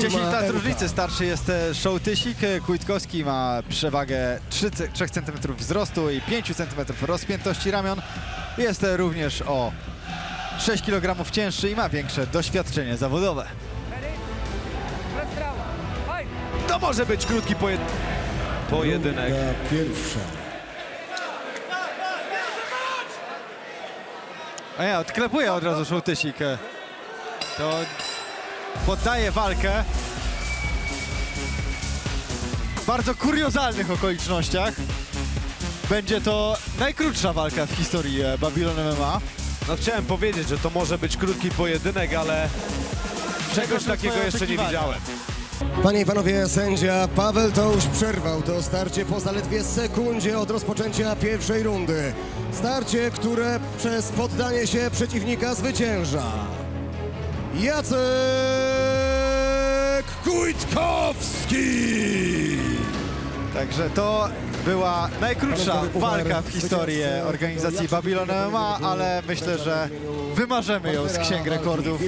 firma 10 lat różnicy. Starszy jest e, Szołtysik. e, Kujtkowski ma przewagę 3, ce- 3 cm wzrostu i 5 cm rozpiętości ramion. Jest e, również o 6 kg cięższy i ma większe doświadczenie zawodowe. To może być krótki pojed... pojedynek. Pierwsza. A nie, odklepuje od razu Szołtysik. To poddaje walkę. W bardzo kuriozalnych okolicznościach. Będzie to najkrótsza walka w historii e, Babylon MMA. No chciałem powiedzieć, że to może być krótki pojedynek, ale czegoś takiego jeszcze nie widziałem. Panie i panowie, sędzia Paweł Tołusz przerwał to starcie po zaledwie sekundzie od rozpoczęcia pierwszej rundy. Starcie, które przez poddanie się przeciwnika zwycięża. Jacek Kujtkowski! Także to była najkrótsza walka w historii organizacji Babylon MMA, ale myślę, że wymarzymy ją z księg rekordów.